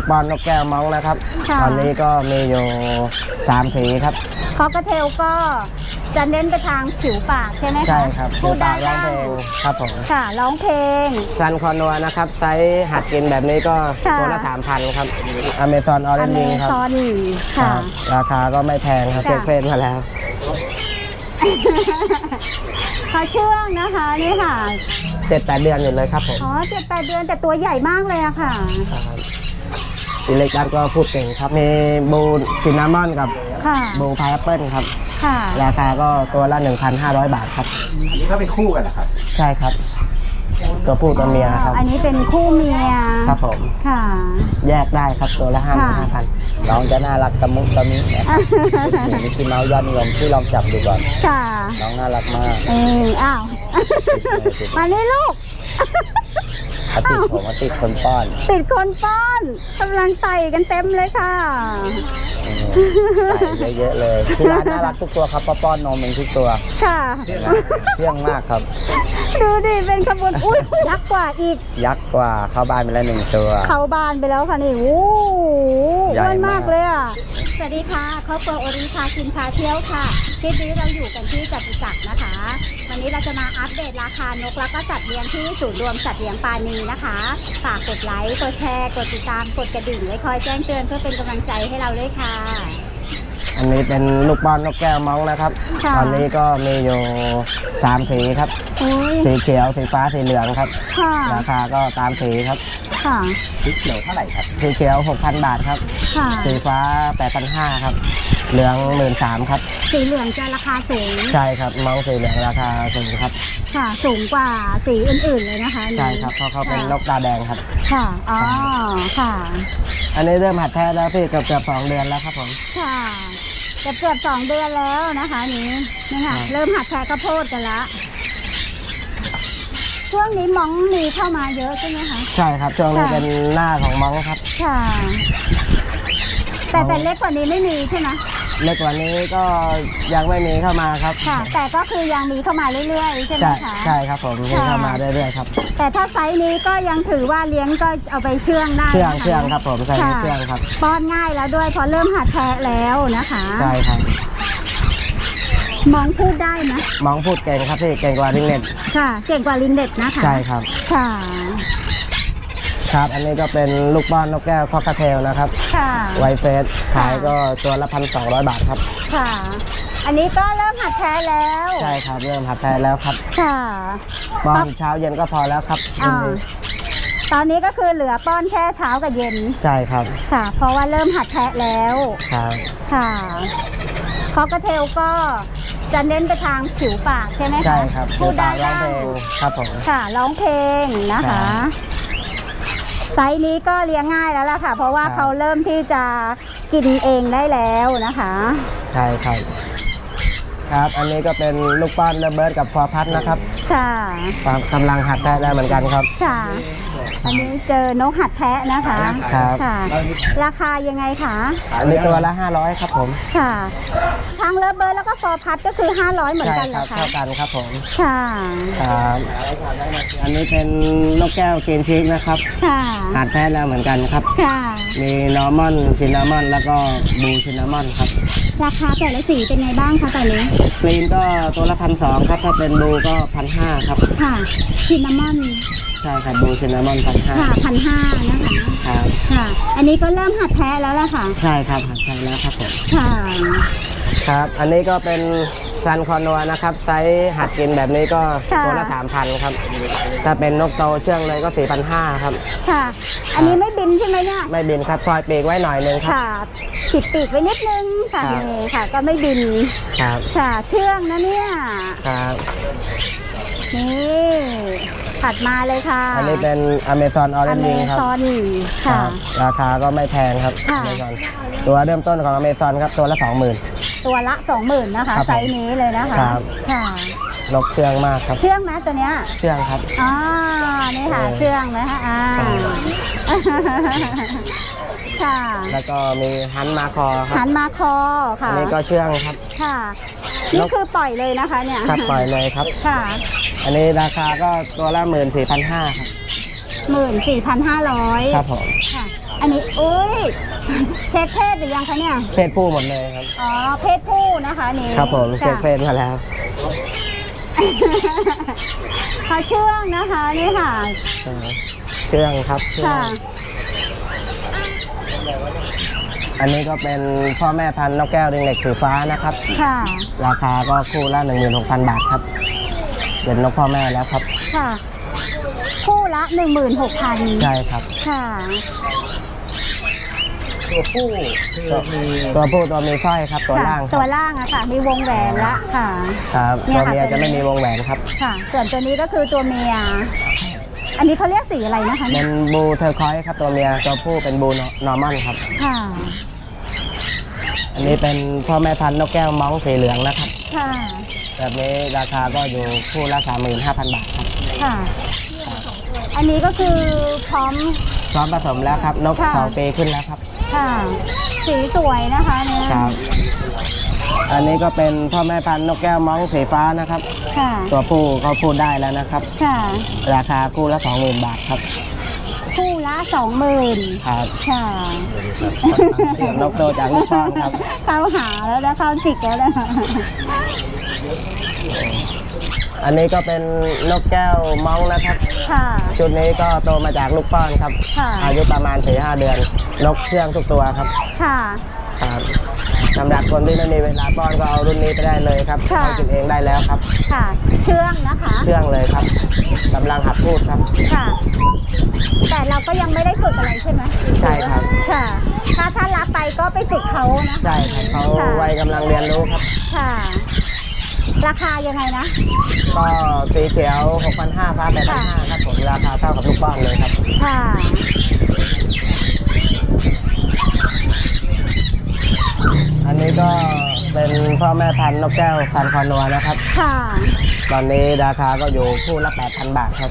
กบอลนกแก้วมองนะครับ ค่ะ ตอนนี้ก็มีอยู่สามสีครับ คอกเทลก็จะเน้นไปทางผิวปากใช่ไหมคะใช่ครับพูดได้ร้องบ้างเพลงครับผมค่ะร้องเพลง ซันคอนัวนะครับไซส์หัดกินแบบนี้ก็ค่ะ ตัวละสามพันครับอเมซอนออเรอนเมจิงครับซอนคค่ะรับราคาก็ไม่แพงครับค่ะ เช็คเฟซมาแล้ว เขาเชื่องนะคะนี่ค่ะเจ็ดแปดเดือนอยู่เลยครับผมอ๋อเจ็ดแปดเดือนแต่ตัวใหญ่มากเลยอะค่ะ ครับ อิเล็กดันก็พูดเก่งครับ มีบูซินนามอนกับค่ะ บูพายแอปเปิลครับ ค่ะ ราคาก็ตัวละ 1,500 บาทครับ อันนี้ก็เป็นคู่กันนะครับ ใช่ครับ ตัวผู้ตัวเมียครับ อันนี้เป็นคู่เมีย ครับผม ค่ะ แยกได้ครับตัวละห้าค่ะห้าพันน้องจะน่ารักตะมุตะมินะหนูมิกกี้เมาส์ยอดนิยมที่ลองจับดูก่อน ค่ะ น้องน่ารักมาก เอออ้าว มานี่ลูก เขาติดผมเขาติดคนป้อน ติดคนป้อนกำลังไต่กันเต็มเลยค่ะใส่เยอะๆเลยที่ร้านน่ารักทุกตัวครับป้าป้อนนมเองทุกตัวค่ะเชื่องมากครับ ดูดิเป็นขบวนอุ้ยยักษ์กว่าอีก ยักษ์กว่าเข้าบ้านไปแล้วหนึ่งตัว เข้าบ้านไปแล้วค่ะนี่โอ้โหใหญ่อ้วนมามากก เลยอะ สวัสดีค่ะครอบครัวโอริพาชินพาเที่ยวค่ะคลิปนี้เราอยู่กันที่จตุจักรนะคะ วันนี้เราจะมาอัปเดตราคานกแล้วก็สัตว์เลี้ยงที่ศูนย์รวมสัตว์เลี้ยงปานีนะคะฝากกดไลค์กดแชร์กดติดตามกดกระดิ่งไว้คอยแจ้งเตือนเพื่อเป็นกำลังใจให้เราด้วยค่ะ อันนี้เป็นลูกบอลนกแก้วมองนะครับค่ะ ตอนนี้ก็มีอยู่สามสีครับอุ้ยสีเขียวสีฟ้าสีเหลืองครับ ค่ะราคาก็ตามสีครับค่ะสีเขียวเท่าไหร่ครับสีเขียว 6,000 บาทครับ ค่ะสีฟ้า 8,500ครับ เหลือง 13,000ครับ สีเหลืองจะราคาสูงใช่ครับมองสีเหลืองราคาสูงครับ ค่ะ สูงกว่าสีอื่นๆเลยนะคะอันนี้ใช่ครับเพราะเขาเป็นนกตาแดงครับ ค่ะ อ๋อ ค่ะ อันนี้เริ่มหัดแท้แล้วพี่เกือบเกือบสองเดือนแล้วครับผม ค่ะเกือบเกือบสองเดือนแล้วนะคะ นี้นี่ค่ะครับเริ่มหัดแทะข้าวโพดกันละ ช่วงนี้มองมีเข้ามาเยอะใช่ไหมคะ ใช่ครับช่วงนี้ค่ะเป็นหน้าของมองครับ ค่ะ แต่แต่เล็กกว่านี้ไม่มีใช่ไหม เล็กกว่านี้ก็ยังไม่มีเข้ามาครับค่ะ แต่ก็คือยังมีเข้ามาเรื่อยๆ ใช่ไหมใช่คะ ใช่ครับผมมีเข้ามาเรื่อยๆครับแต่ถ้าไซส์นี้ก็ยังถือว่าเลี้ยงก็เอาไปเชื่องได้เชื่องนะคะเชื่องครับผมใส่ค่ะเชื่องครับป้อนง่ายแล้วด้วยเพอเริ่มหัดแทะแล้วนะคะ ใช่ครับมองพูดได้ไหมมองพูดเก่งครับพี่เก่งกว่าลิงเน็ตค่ะ เก่งกว่าลินเด็ดนะคะ ใช่ครับ ค่ะ ครับ อันนี้ก็เป็นลูกบ้านนกแก้วคอกเทลนะครับ ค่ะ ไวเฟสขายก็ตัวละพันสองร้อยบาทครับ ค่ะ อันนี้ก็เริ่มหัดแท้แล้ว ใช่ครับ เริ่มหัดแท้แล้วครับ ค่ะ ป้อนเช้าเย็นก็พอแล้วครับอ่าตอนนี้ก็คือเหลือป้อนแค่เช้ากับเย็น ใช่ครับ ค่ะ เพราะว่าเริ่มหัดแทะแล้ว ครับ ค่ะคอกเทลก็จะเน้นไปทางผิวปากใช่ไหมคะ ใช่ครับพูดได้ร้องบ้างเพลงครับผม ค่ะ ร้องเพลงนะครัคะบ ไซส์นี้ก็เลี้ยงง่ายแล้วล่ะค่ะ เพราะว่าครับ เขาเริ่มที่จะกินเองได้แล้วนะคะ ใช่ครับครับ อันนี้ก็เป็นลูกป้อนเลเบิร์ดกับฟอร์พัทนะครับค่ะครับกำลังหัดแท้ได้เหมือนกันครับ ค่ะ อันนี้เจอนกหัดแทะนะคะครับ ค่ะ ราคายังไงคะ อันนี้ตัวละ 500 ครับผมค่ะทั้งเลิฟเบิร์ดแล้วก็ฟอร์พัทก็คือ 500 เหมือนใช่กันเหครรัอบคะ เท่ากันครับผมค่ะ ครับอันนี้เป็นนกแก้วกินชีกนะครับค่ะหัดแท้แล้วเหมือนกันครับ ค่ะ มีนอร์มอนซินนามอนแล้วก็บูซินนามอนครับราคาแต่ละสีเป็นไงบ้างคะตอนนี้ กรีนก็ตัวละพันสองครับถ้าเป็นบูก็พันห้าครับ ค่ะซินนามอน ใช่ครับบูซินนามอนพันห้าค่ะพันห้านะคะครับค่ะ อันนี้ก็เริ่มหัดแท้แล้วล่ะค่ะ ใช่ครับหัดแท้แล้วครับผมค่ะครับ อันนี้ก็เป็นซันคอนัวนะครับไซส์หัดกินแบบนี้ก็ค่ะตัวละสามพันครับ ถ้าเป็นนกโตเชื่องเลยก็สี่พันห้าครับ ค่ะ อันนี้ไม่บินใช่ไหมเนี่ย ไม่บินครับซอยปีกไว้หน่อยหนึงครับค่ะปิดปีกไว้นิดนึงค่ะครับนี่ค่ะ ก็ไม่บิน ครับ ค่ะเชื่องนะเนี่ย ครับ นี่ ถัดมาเลยค่ะ อันนี้เป็นอเมซอนออเรอนเมจิงครับซอนคค่ะรับราคาก็ไม่แพงครับค่ะอเมซอนตัวเริ่มต้นของอเมซอนครับตัวละสองหมื่นตัวละสองหมื่นนะคะครับผมไซส์นี้เลยนะคะครับค่ะนกเชื่องมากครับ เชื่องไหมตัวเนี้ย เชื่องครับอ่านี่ค่ะเออเชื่องไหมคะอ่าค่ะ แล้วก็มีฮันมาคอคหัรับนมาคอค่ะอันนี้ก็เชื่องครับ ค่ะ นี่คือปล่อยเลยนะคะเนี่ยครับปล่อยเลยครับ ค่ะ อันนี้ราคาก็ตัวละหมื่นสี่พันห้าครับ หมื่นสี่พันห้าร้อยครับผมค่ะ อันนี้อุ้ย เช็คเพศหรือยังคะเนี่ย เพศผู้หมดเลยครับ อ๋อ เพศผู้นะคะอันนี่ครับผมเช็คเพศมาแล้ว เขาเชื่องนะคะนี่ค่ะอ่าเชื่องครับเชื่องค่ะ อันนี้ก็เป็นพ่อแม่พันธุ์นกแก้วริงเหล็กสีฟ้านะครับ ค่ะ ราคาก็คู่ละ16,000 บาทครับ เป็นนกพ่อแม่แล้วครับ ค่ะ คู่ละหนึ่งหมื่นหกพันใช่ครับ ค่ะตัวผู้คือมีตัวผู้ตัวมีสร้อยครับ ตัวค่ะล่างคตัรัวบล่างอะค่ะ มีวงแหวนละค่ะ ครับเนี่ตัยวค่ะ เมียตัวจะไม่นี้มีวงแหวนครับค่ะ ส่วนตัวนี้ก็คือตัวเมีย อันนี้เขาเรียกสีอะไรนะคะเป็เนี่ยนบูเทอร์คอยส์ครับ ตัวเมียตัวผู้เป็นบูนอร์มอนครับ ค่ะ อันนี้เป็นพ่อแม่พันธุ์นกแก้วม้องสีเหลืองนะครับ ค่ะ แบบนี้ราคาก็อยู่คู่ละ35,000 บาทครับ ค่ะ อันนี้ก็คือพร้อม พร้อมผสมแล้วครับ นกค่ะ สองปีขึ้นแล้วครับค่ะ สีสวยนะคะเนี่ยครับ อันนี้ก็เป็นพ่อแม่พันธุ์นกแก้วม้องสีฟ้านะครับ ค่ะ ตัวผู้เขาพูดได้แล้วนะครับ ค่ะ ราคาคู่ละ20,000บาทครับ คู่ละสองหมื่นครับค่ะนกโตจากลูกป้อนครับ เข้าหาแล้วนะเข้าจิกแล้วนะอันนี้ก็เป็นนกแก้วม้องนะครับ ค่ะ ชุดนี้ก็โตมาจากลูกป้อนครับค่ะอายุประมาณ4-5เดือน นกเชื่องทุกตัวครับ ค่ะครับ สำหรับคนที่ไม่มีเวลาป้อนก็เอารุ่นนี้ไปได้เลยครับค่ะให้กินเองได้แล้วครับ ค่ะ เชื่องนะคะ เชื่องเลยครับกำลังหัดพูดครับ ค่ะ แต่เราก็ยังไม่ได้ฝึกอะไรใช่ไหมใช่ครับ ค่ะ ถ้าถ้ารับไปก็ไปฝึกเขานะ ใช่ครับเขาค่ะ วัยกำลังเรียนรู้ครับ ค่ะ ราคายังไงนะ ก็สีเขียว 6,500ฟ้า8,500ครับผมราคาเท่ากับลูกป้อนเลยครับ ค่ะ อันนี้ก็เป็นพ่อแม่พันธุ์นกแก้วพันธุ์คอนัวนะครับ ค่ะ ตอนนี้ราคาก็อยู่คู่ละ8,000 บาทครับ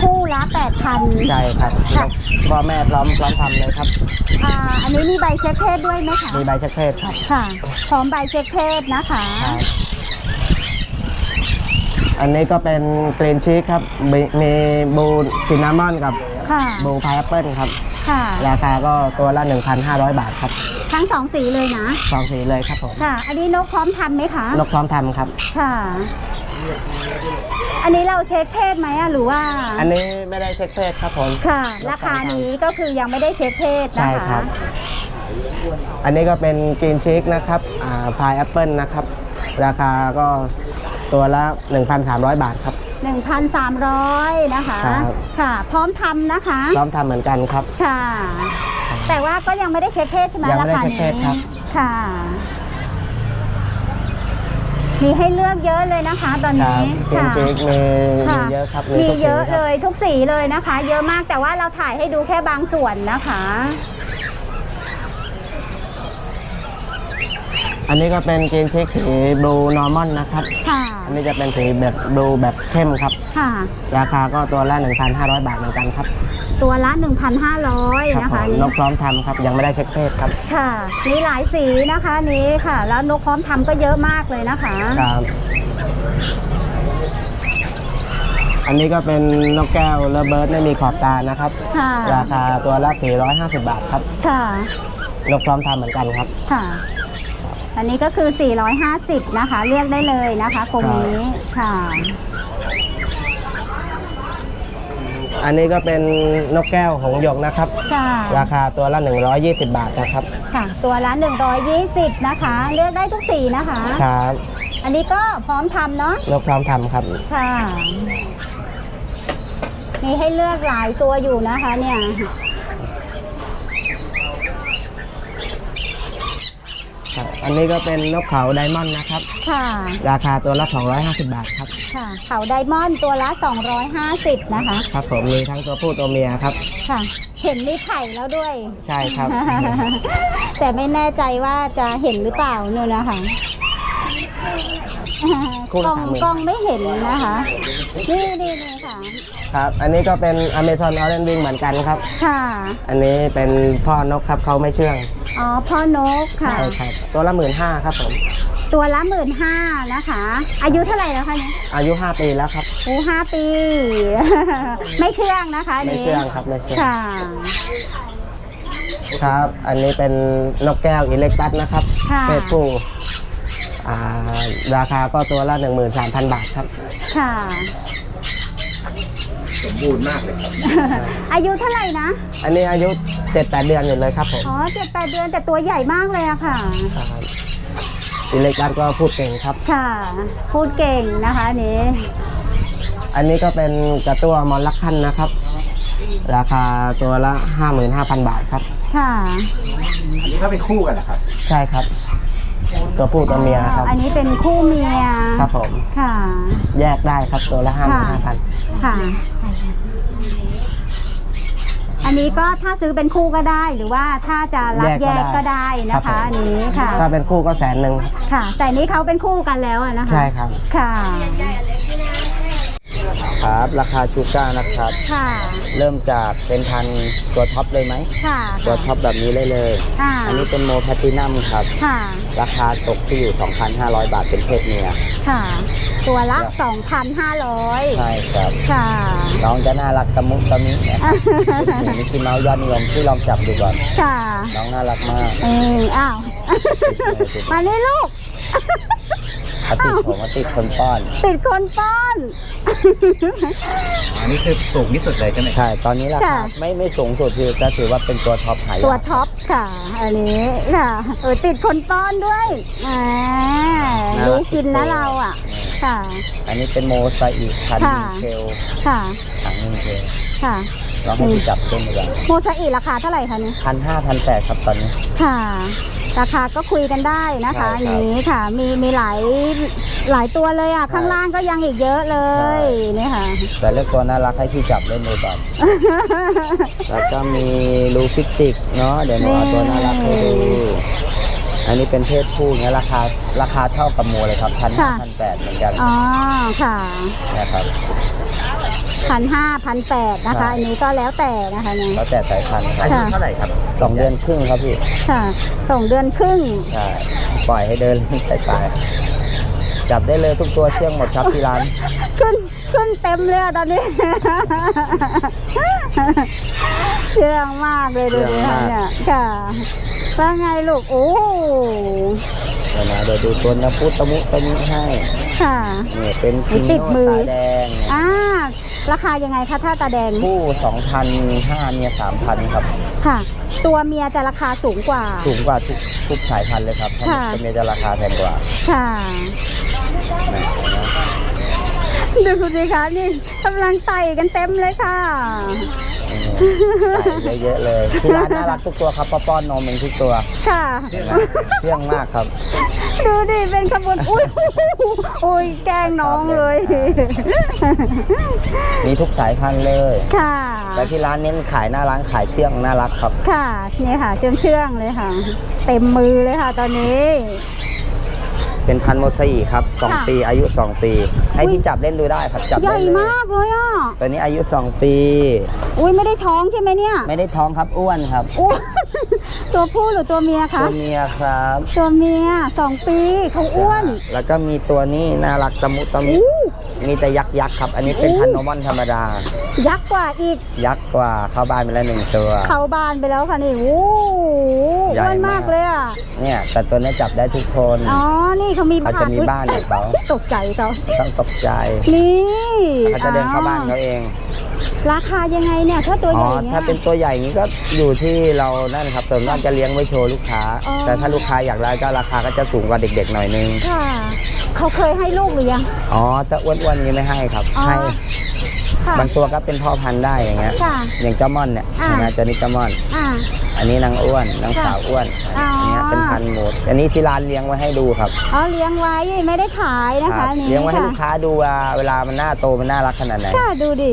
คู่ละแปดพัน ใช่ครับค่ะ พ่อแม่พร้อมพร้อมทำเลยครับ อ่า อันนี้มีใบเช็คเพศด้วยไหมคะ มีใบเช็คเพศครับค่ะ พร้อมใบเช็คเพศนะคะ ครับ อันนี้ก็เป็นกรีนชีสครับมีมีบูซินนามอนกับ ค่ะ บูพายแอปเปิลครับ ค่ะ ราคาก็ตัวละ 1,500 บาทครับทั้งสองสีเลยนะ สองสีเลยครับผม ค่ะ อันนี้นกพร้อมทำไหมคะ นกพร้อมทำครับ ค่ะ อันนี้เราเช็คเพศไหมอะหรือว่า อันนี้ไม่ได้เช็คเพศครับผม ค่ะ ราคานี้ก็คือยังไม่ได้เช็คเพศใช่นะคะครับ อันนี้ก็เป็นกรีนชีสนะครับพายแอปเปิลนะครับ ราคาก็ตัวละ 1,300 บาทครับ 1,300 นะคะครับ ค่ะ พร้อมทำนะคะ พร้อมทำเหมือนกันครับ ค่ะ แต่ว่าก็ยังไม่ได้เช็คเพศใช่ไหมยังไม่ราได้คาเช็คนี้เพศครับ ค่ะ มีให้เลือกเยอะเลยนะคะ ตอนครันี้บกรีนค่ะชีสมีมีค่ะเยอะครับมีทุกเยอะสีคเลรับยทุกสีเลยนะคะ เยอะมากแต่ว่าเราถ่ายให้ดูแค่บางส่วนนะคะ อันนี้ก็เป็นกรีนชีสสีบลูนอร์มอนนะครับ ค่ะ อันนี้จะเป็นสีแบบบลูแบบเข้มครับ ค่ะ ราคาก็ตัวละ 1,500 บาทเหมือนกันครับตัวละ 1,500ครับนะผคะมนี่นกพร้อมทำครับ ยังไม่ได้เช็คเพศครับค่ะ มีหลายสีนะคะนี้ค่ะ แล้วนกพร้อมทำก็เยอะมากเลยนะคะ ครับอันนี้ก็เป็นนกแก้วเลเบิร์ดไม่มีขอบตานะครับ ค่ะ ราคาตัวละ450 บาทครับ ค่ะ นกพร้อมทำเหมือนกันครับ ค่ะ อันนี้ก็คือ 450 นะคะ เลือกได้เลยนะคะกรงนี้ค่ะ อันนี้ก็เป็นนกแก้วหงส์หยกนะครับ ค่ะ ราคาตัวละ 120 บาทนะครับ ค่ะ ตัวละ 120 นะคะ เลือกได้ทุกสีนะคะ ครับอันนี้ก็พร้อมทำเนาะ นกพร้อมทำครับ ค่ะ มีให้เลือกหลายตัวอยู่นะคะเนี่ย ครับ อันนี้ก็เป็นนกเขาไดมอนด์นะครับ ค่ะ ราคาตัวละ 250 บาทครับ ค่ะ เขาไดมอนด์ตัวละ 250 นะคะ ครับผมมีทั้งตัวผู้ตัวเมียครับ ค่ะ เห็นมีไข่แล้วด้วย ใช่ครับ แต่ไม่แน่ใจว่าจะเห็นหรือเปล่านู่นนะคะคู่กละล้องสามหมื่นกล้องไม่เห็นนะคะ นี่นี่นี่ค่ะ ครับ อันนี้ก็เป็นอเมซอนออเรนวิงเหมือนกันครับ ค่ะ อันนี้เป็นพ่อนกครับเขาไม่เชื่อง อ๋อพ่อนกค่ะ ใช่ครับตัวละหมื่นห้าครับผมตัวละหมื่นห้านะคะ อายุเท่าไหร่แล้วคะเนี่ยอายุ 5 ปีแล้วครับโอ้ห้าปี ไม่เชื่องนะคะนไม่นี้เชื่องครับไม่เชื่องค่ะ ครับ อันนี้เป็นนกแก้วอิเล็กตัสนะครับค่ะ เพศผู้อ่าราคาก็ตัวละ13,000 บาทครับ ค่ะ สมบูรณ์มากเลยครับอายุเท่าไหร่นะ อันนี้อายุ7-8เดือนอยู่เลยครับผมอ๋อเจ็ดแปดเดือนแต่ตัวใหญ่มากเลยอะค่ะ ครับอิเล็กตัสก็พูดเก่งครับ ค่ะ พูดเก่งนะคะอันนี้ อันนี้ก็เป็นกระตัวมอลลักคันนะครับ ราคาตัวละ 55,000 บาทครับ ค่ะ อันนี้ก็เป็นคู่กันนะครับใช่ครับ ตัวผู้ตัวเมียครับ อันนี้เป็นคู่เมีย ครับผม ค่ะ แยกได้ครับตัวละ ค่ะ 55,000 ค่ะ อันนี้ก็ถ้าซื้อเป็นคู่ก็ได้หรือว่าถ้าจะรับแยกก็ได้นะคะอันนี้ค่ะถ้าเป็นคู่ก็แสนหนึ่งค่ะ แต่นี้เขาเป็นคู่กันแล้วอะนะคะใช่ครับ ค่ะ ครับ ราคาชูก้านะครับ ค่ะ เริ่มจากเป็นพันตัวท็อปเลยไหมค่ะตัวท็อปแบบนี้เลยเลยอ่าอันนี้เป็นโมแพลตินัมครับ ค่ะ ราคาตกที่อยู่ 2,500 บาทเป็นเพศเมียค่ะ ตัวละ 2,500 ใช่ครับค่ะ น้องจะน่ารักตะมุตะมินะครับเป็นหนูมิกกี้เมาส์ยอดนิยมที่ลองจับดูก่อน ค่ะ น้องน่ารักมาก เอออ้าว มานี่ลูก เขาติดผมเขาติดคนป้อน ติดคนป้อน อันนี้คือสูงที่สุดเลยใช่ไหมใช่ ตอนนี้ราคาค่ะ ไม่ไม่สูงสุดคือจะถือว่าเป็นตัวท็อปหายตัวท็อปค่ะ อันนี้ค่ะเออติดคนป้อนด้วยอ่ารู้กินนะเราอะ ค่ะ อันนี้เป็นโมไซอิพันค่ะ เชลค่ะ ถังหนึ่งเชลค่ะ ลองให้พี่จับต้นดูก่อนโมซาอิราคาเท่าไหร่คะเนี่ยพันห้าพันแปดครับตอนนี้ ค่ะ ราคาก็คุยกันได้นะคะใช่อันครับนี้ค่ะ มีมีหลายหลายตัวเลยอะ ข้างล่างก็ยังอีกเยอะเลยนี่ค่ะ แต่เลือกตัวน่ารักให้พี่จับเล่นดูก่อนแล้วก็มีลูฟิกติกเนาะเดี๋ยวหนูเอาตัวน่ารักให้ดู อันนี้เป็นเพศผู้เนี้ยราคาราคาเท่ากับโมเลยครับพันห้าค่ะ พันแปดเหมือนกันอ๋อค่ะ นะครับ พันห้าพันแปดนะคะใช่อันนี้ก็แล้วแต่นะคะเนี่ยแล้วแต่สายพันธุ์ครัอาบยุเท่าไหร่ครับสองเดือนครึ่งครับพี่ค่ะสองเดือนครึ่ง ใช่ปล่อยให้เดินสายตายจับได้เลยทุกตัวเชื่องหมดครับที่ร้าน ขึ้นขึ้นเต็มเลยอะตอนนี้ เชื่องมากเลยดูดิเชื่องค่ะมาก เนี่ยค่ะว่าไงลูกโอ้เดี๋ยวนะเดี๋ยวดูตัวนะพุตตะมุตะมิให้ค่ะ นี่เป็นคิงติดโนมือตาแดงเนี่ยอ่า ราคายังไงคะถ้าตาแดงคู่2,005เมีย3,000ครับ ค่ะ ตัวเมียจะราคาสูงกว่า สูงกว่าทุกทุกสายพันธุ์เลยครับถ้าค่ะจะมีจะราคาแพงกว่าค่ะนะนะดูสิคะนี่กำลังไต่กันเต็มเลยค่ะ ใส่เยอะๆเลยที่ร้านน่ารักทุกตัวครับป้าป้อนนมเองทุกตัวค่ะ เห็นไหมเชื่องมากครับ ดูดิเป็นขบวนอุ้ยอุ้ยแกล้งน้องเลย มีทุกสายพันธุ์เลย ค่ะ แต่ที่ร้านเน้นขายหน้าร้านขายเชื่องน่ารักครับ ค่ะนี่ค่ะเชื่องเชื่องๆเลยค่ะ เต็มมือเลยค่ะตอนนี้ เป็นพันธุ์โมซาอิครับค่ะ2ปี อายุ2ปี ให้พี่จับเล่นดูได้ครับจับใหญ่ได้เลยมากเลยอะ ตัวนี้อายุ2ปี อุ้ยไม่ได้ท้องใช่ไหมเนี่ยไม่ได้ท้องครับอ้วนครับอ้วนตัวผู้หรือตัวเมียตัคะวเมียครับตัวเมียสองปีเขาอ้วนแล้วก็มีตัวนี้น่ารักตะมุตะมิอู้ มีแต่ยักษ์ยักษ์ครับ อันนี้เป็นอู้พันธุ์โนมอนธรรมดา ยักษ์กว่าอีก ยักษ์กว่าเข้าบ้านไปแล้วหนึ่งตัว เขาบานไปแล้วค่ะนี่โอ้โหใหญ่อ้วนมามาก กเลยอะ เนี่ยแต่ตัวนี้จับได้ทุกคนอ๋อ นี่เขามีเขาจะมีอุ๊ยบ้านของเขาตกใจเขาไม่ต้องตกใจนี่เขาจะเดินเข้าบ้านเขาเองราคายังไงเนี่ย ถ้าตัวอ๋ใหอญ่เนี่ย ถ้าเป็นตัวใหญ่นี้ก็อยู่ที่เรานั่นครับส่วนมากจะเลี้ยงไว้โชว์ลูกค้า อ๋อ แต่ถ้าลูกค้าอยากได้ก็ราคาก็จะสูงกว่าเด็กๆหน่อยนึง ค่ะ เขาเคยให้ลูกหรือยัง อ๋อถ้าอ้วนๆนี้ไม่ให้ครับ อ๋อให้ค่ะ บางตัวก็เป็นพ่อพันธุ์ได้อย่างเงี้ย ค่ะ อย่างเจ้าม่อนเนี่ยอ่า เห็นไหมตัวนี้เจ้าม่อน อ่า อันนี้นางอ้วนนางค่ะสาวอ้วนอ๋ออั อันเนี้ยเป็นพันธุ์หมด อันนี้ที่ร้านเลี้ยงไว้ให้ดูครับอ๋อเลี้ยงไว้ไม่ได้ขายนะคคะรับอันนี้เลี้ยงไว้ให้ค่ะลูกค้าดูว่าเวลามันหน้าโตมันน่ารักขนาดไหน ค่ะดูดิ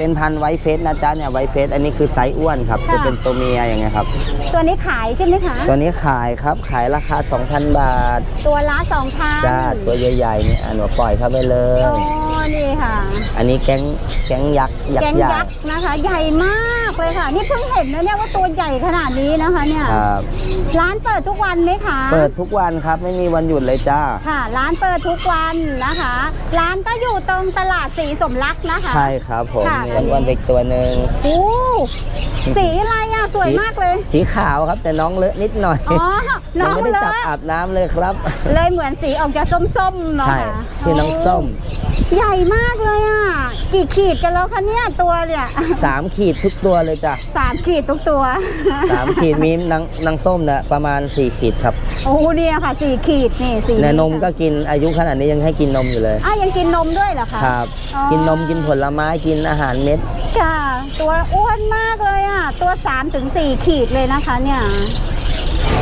เป็นพันธุ์ไวท์เฟสนะจ๊ะเนี่ยไวท์เฟสอันนี้คือไซส์อ้วนครับค่ะ จะเป็นตัวเมียอย่างเงี้ยครับ ตัวนี้ขายใช่ไหมคะ ตัวนี้ขายครับขายราคา 2,000 บาทตัวละสองพันจ้าตัวใหญ่ๆเนี่ยอันหนูปล่อยเข้าไปเลยโอ้นี่ค่ะ อันนี้แก๊งแก๊งยักษ์ยักแกงษ์ใหญ่ยักษ์นะคะ ใหญ่มากเลยค่ะ นี่เพิ่งเห็นนะเนี่ยว่าตัวใหญ่ขนาดนี้นะคะเนี่ย ครับร้านเปิดทุกวันไหมคะเปิดทุกวันครับไม่มีวันหยุดเลยจ้า ค่ะ ร้านเปิดทุกวันนะคะ ร้านก็อยู่ตรงตลาดสีสมรักนะคะ ใช่ครับผมค่ะมีอ้วนๆไปอีกตัวหนึ่งโอ้สีอะไรอะ สวยมากเลย สีขาวครับแต่น้องเลอะนิดหน่อยอ๋อน้ยัองไม่ได้เลจับอะอาบน้ำเลยครับ เลยเหมือนสีออกจะส้มๆเนาะใช่ที่น้องส้ม ใหญ่มากเลยอะกี่ขีดกันแล้วคะเนี่ยตัวเนี่ยสามขีดทุกตัวเลยจ้ะสามขีดทุกตัวสามขีดมีนางนางส้มเนี่ยประมาณสี่ขีดครับโอ้โหเนี่ยค่ะสี่ขีดนี่สี่ในนมก็กินอายุขนาดนี้ยังให้กินนมอยู่เลยอะยังกินนมด้วยเหรอคะครับอ๋อกินนมกินผลไม้กินอาหารเม็ดค่ะ ตัวอ้วนมากเลยอะตัว3ถึง 4 ขีดเลยนะคะเนี่ย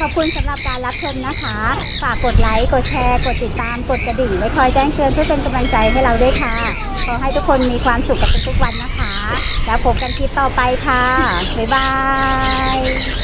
ขอบคุณสำหรับการรับชมนะคะ ฝากกดไลค์ กดแชร์ กดติดตาม กดกระดิ่งไว้คอยแจ้งเตือนเพื่อเป็นกำลังใจให้เราด้วยค่ะ ขอให้ทุกคนมีความสุขกับทุกๆวันนะคะ แล้วพบกันคลิปต่อไปค่ะ บ๊ายบาย